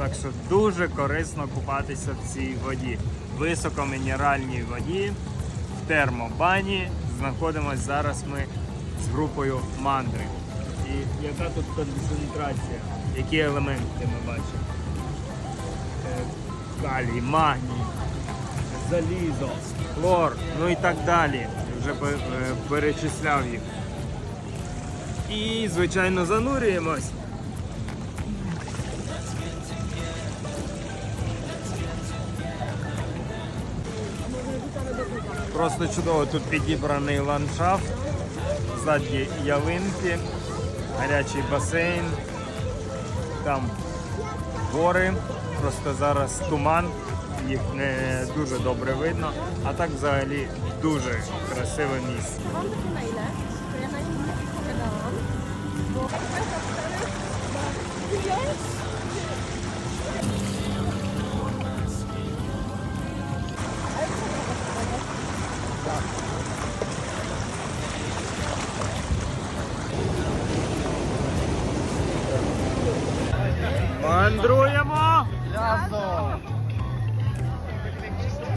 Так що дуже корисно купатися в цій воді. Високомінеральній воді, в термобані. Знаходимось зараз ми з групою мандри. І яка тут концентрація? Які елементи ми бачимо? Е, Калій, магній, залізо, хлор, ну і так далі. Вже е, перечисляв їх. І, звичайно, занурюємось. Просто чудово тут підібраний ландшафт, ззаді ялинки, гарячий басейн, там гори, просто зараз туман, їх не дуже добре видно, а так взагалі дуже красиве місце. Мандруємо! Разом!